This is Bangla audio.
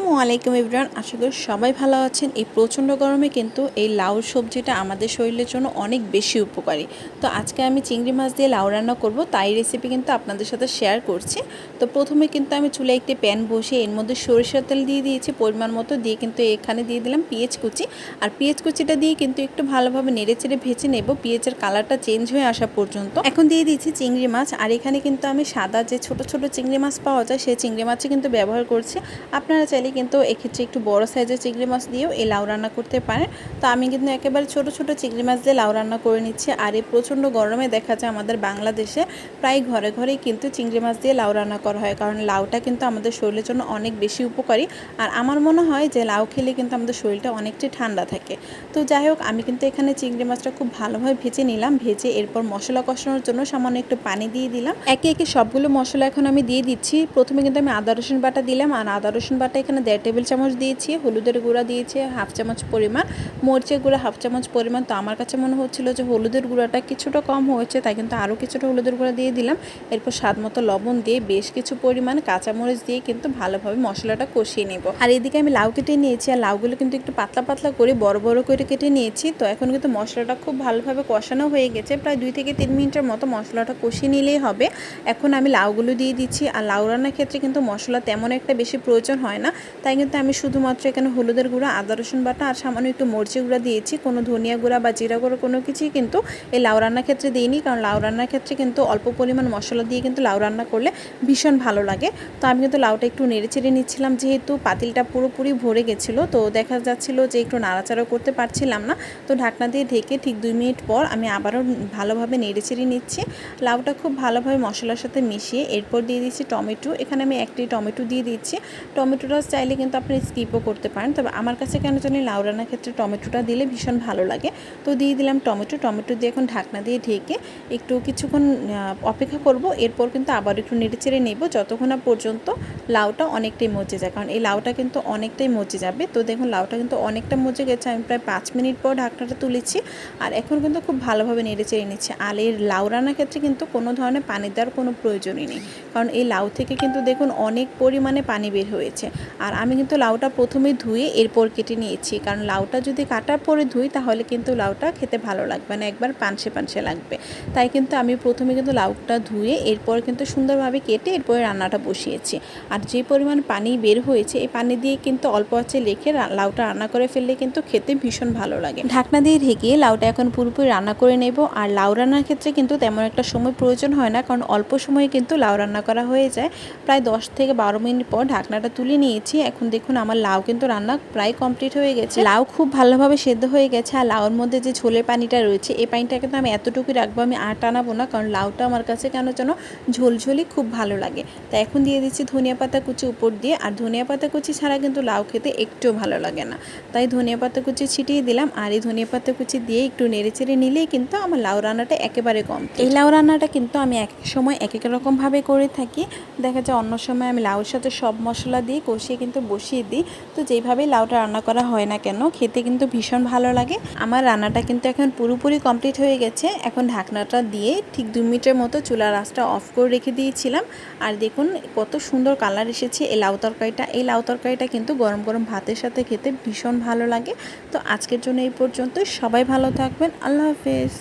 আসসালামু আলাইকুম ইবরান আশা করি সবাই ভালো আছেন। এই প্রচণ্ড গরমে কিন্তু এই লাউ সবজিটা আমাদের শরীরের জন্য অনেক বেশি উপকারী। তো আজকে আমি চিংড়ি মাছ দিয়ে লাউ রান্না করব। তাই রেসিপি কিন্তু আপনাদের সাথে শেয়ার করছি। তো প্রথমে কিন্তু আমি চুলে একটি প্যান বসিয়ে এর মধ্যে সরিষার তেল দিয়ে দিয়েছি। পরিমাণ মতো দিয়ে কিন্তু এখানে দিয়ে দিলাম পেঁয়াজ কুচি। আর পেঁয়াজ কুচিটা দিয়ে কিন্তু একটু ভালোভাবে নেড়ে চেড়ে ভেজে নেব। পেঁয়াজের কালারটা চেঞ্জ হয়ে আসা পর্যন্ত। এখন দিয়ে দিয়েছি চিংড়ি মাছ। আর এখানে কিন্তু আমি সাদা যে ছোট ছোট চিংড়ি মাছ পাওয়া যায়, সেই চিংড়ি মাছই কিন্তু ব্যবহার করছি। আপনারা চাইলে কিন্তু এক্ষেত্রে একটু বড় সাইজের চিংড়ি মাছ দিয়েও এই লাউ রান্না করতে পারেন। তো আমি কিন্তু একেবারে ছোট ছোট চিংড়ি মাছ দিয়ে লাউ রান্না করে নিচ্ছি। আর এই প্রচণ্ড গরমে দেখা যায় আমাদের বাংলাদেশে প্রায় ঘরে, ঘরেই কিন্তু চিংড়ি মাছ দিয়ে লাউ রান্না করা হয়। কারণ লাউটা কিন্তু আমাদের শরীরের জন্য অনেক বেশি উপকারী। আর আমার মনে হয় যে লাউ খেলে কিন্তু আমাদের শরীরটা অনেকটাই ঠান্ডা থাকে। তো যাই হোক, আমি কিন্তু এখানে চিংড়ি মাছটা খুব ভালোভাবে ভেজে নিলাম। ভেজে এরপর মশলা কষানোর জন্য সামান্য একটু পানি দিয়ে দিলাম। একে একে সবগুলো মশলা এখন আমি দিয়ে দিচ্ছি। প্রথমে কিন্তু আমি আদা রসুন বাটা দিলাম। আর আদা রসুন বাটা এখানে দেড় টেবিল চামচ দিয়েছি, হলুদের গুঁড়া দিয়েছি, হাফ চামচ পরিমাণ। মরিচের গুঁড়া হাফ চামচ পরিমাণ। তো আমার কাছে মনে হচ্ছিল যে হলুদের গুঁড়াটা কিছুটা কম হয়েছে, তাই কিন্তু আরও কিছুটা হলুদের গুঁড়া দিয়ে দিলাম। এরপর স্বাদ মতো লবণ দিয়ে বেশ কিছু পরিমাণ কাঁচামরিচ দিয়ে কিন্তু ভালোভাবে মশলাটা কষিয়ে নেব। আর এদিকে আমি লাউ কেটে নিয়েছি, আর লাউগুলো কিন্তু একটু পাতলা পাতলা করে বড় বড় করে কেটে নিয়েছি। তো এখন কিন্তু মশলাটা খুব ভালোভাবে কষানো হয়ে গেছে। প্রায় দুই থেকে তিন মিনিটের মতো মশলাটা কষিয়ে নিলেই হবে। এখন আমি লাউগুলো দিয়ে দিচ্ছি। আর লাউ রান্নার ক্ষেত্রে কিন্তু মশলা তেমন একটা বেশি প্রয়োজন হয় না। তাই কিন্তু আমি শুধুমাত্র এখানে হলুদের গুঁড়া, আদা রসুন বাটা আর সামান্য একটু মরচি গুঁড়া দিয়েছি। কোনো ধনিয়া গুঁড়া বা জিরা গুঁড়ো কোনো কিছুই কিন্তু এই লাউ রান্নার ক্ষেত্রে দিইনি, কারণ লাউ রান্নার ক্ষেত্রে কিন্তু অল্প পরিমাণ মশলা দিয়ে কিন্তু লাউ রান্না করলে ভীষণ ভালো লাগে। তো আমি কিন্তু লাউটা একটু নেড়ে চেড়ে নিচ্ছিলাম, যেহেতু পাতিলটা পুরোপুরি ভরে গেছিল, তো দেখা যাচ্ছিল যে একটু নাড়াচাড়া করতে পারছিলাম না। তো ঢাকনা দিয়ে ঢেকে ঠিক দুই মিনিট পর আমি আবারও ভালোভাবে নেড়ে চেড়ে নিচ্ছি। লাউটা খুব ভালোভাবে মশলার সাথে মিশিয়ে এরপর দিয়ে দিচ্ছি টমেটো। এখানে আমি একটি টমেটো দিয়ে দিচ্ছি। টমেটোটা চাইলে কিন্তু আপনি স্কিপও করতে পারেন। তবে আমার কাছে কেন জানি লাউ রান্নার ক্ষেত্রে টমেটোটা দিলে ভীষণ ভালো লাগে। তো দিয়ে দিলাম টমেটো। টমেটো দিয়ে এখন ঢাকনা দিয়ে ঢেকে একটু কিছুক্ষণ অপেক্ষা করব। এরপর কিন্তু আবার একটু নেড়ে চেড়ে নেব যতক্ষণ না পর্যন্ত লাউটা অনেকটাই মজে যায়। কারণ এই লাউটা কিন্তু অনেকটাই মজে যাবে। তো দেখুন লাউটা কিন্তু অনেকটা মজে গেছে। আমি প্রায় পাঁচ মিনিট পর ঢাকনাটা তুলেছি আর এখন কিন্তু খুব ভালোভাবে নেড়ে চেড়ে নিচ্ছে। আর এর লাউ রান্নার ক্ষেত্রে কিন্তু কোনো ধরনের পানি দেওয়ার কোনো প্রয়োজনই নেই। কারণ এই লাউ থেকে কিন্তু দেখুন অনেক পরিমাণে পানি বের হয়েছে। আর আমি কিন্তু লাউটা প্রথমে ধুয়ে এরপর কেটে নিয়েছি। কারণ লাউটা যদি কাটার পরে ধুই, তাহলে কিন্তু লাউটা খেতে ভালো লাগবে না, একবার পানসে পানসে লাগবে। তাই কিন্তু আমি প্রথমে কিন্তু লাউটা ধুয়ে এরপর কিন্তু সুন্দরভাবে কেটে এরপরে রান্নাটা বসিয়েছি। আর যে পরিমাণ পানি বের হয়েছে, এই পানি দিয়ে কিন্তু অল্প আছে রেখে লাউটা রান্না করে ফেললে কিন্তু খেতে ভীষণ ভালো লাগে। ঢাকনা দিয়ে ঢেকে লাউটা এখন পুরোপুরি রান্না করে নেব। আর লাউ রান্নার ক্ষেত্রে কিন্তু তেমন একটা সময় প্রয়োজন হয় না, কারণ অল্প সময়ে কিন্তু লাউ রান্না করা হয়ে যায়। প্রায় দশ থেকে বারো মিনিট পর ঢাকনাটা তুলে নিয়েছি এখন দেখুন আমার লাউ কিন্তু রান্না প্রায় কমপ্লিট হয়ে গেছে। লাউ খুব ভালোভাবে সেদ্ধ হয়ে গেছে আর লাউর মধ্যে যে ঝোলের পানিটা রয়েছে, এই পানিটা কিন্তু আমি এতটুকুই রাখব, আমি আর টানাবো না, কারণ লাউটা আমার কাছে কেন যেন ঝোলঝোলি খুব ভালো লাগে। তাই এখন দিয়ে দিচ্ছি ধনিয়া পাতা কুচি উপর দিয়ে, আর ধনিয়া পাতা কুচি ছাড়া কিন্তু লাউ খেতে একটুও ভালো লাগে না। তাই ধনিয়া পাতা কুচি ছিটিয়ে দিলাম, আর এই ধনিয়া পাতা কুচি দিয়ে একটু নেড়ে চেড়ে নিলেই কিন্তু আমার লাউ রান্নাটা একেবারে কম এই লাউ রান্নাটা কিন্তু আমি এক এক সময় এক এক রকমভাবে করে থাকি। দেখা যায় অন্য সময় আমি লাউর সাথে সব মশলা দিয়ে কষিয়ে কিন্তু বসিয়ে দিই। তো যেইভাবেই লাউটা রান্না করা হয় না কেন, খেতে কিন্তু ভীষণ ভালো লাগে। আমার রান্নাটা কিন্তু এখন পুরোপুরি কমপ্লিট হয়ে গেছে। এখন ঢাকনাটা দিয়ে ঠিক দু মিনিটের মতো চুলার আঁচটা অফ করে রেখে দিয়েছিলাম। আর দেখুন কত সুন্দর কালার এসেছে এই লাউ তরকারিটা। এই লাউ তরকারিটা কিন্তু গরম গরম ভাতের সাথে খেতে ভীষণ ভালো লাগে। তো আজকের জন্য এই পর্যন্ত সবাই ভালো থাকবেন। আল্লাহ হাফেজ।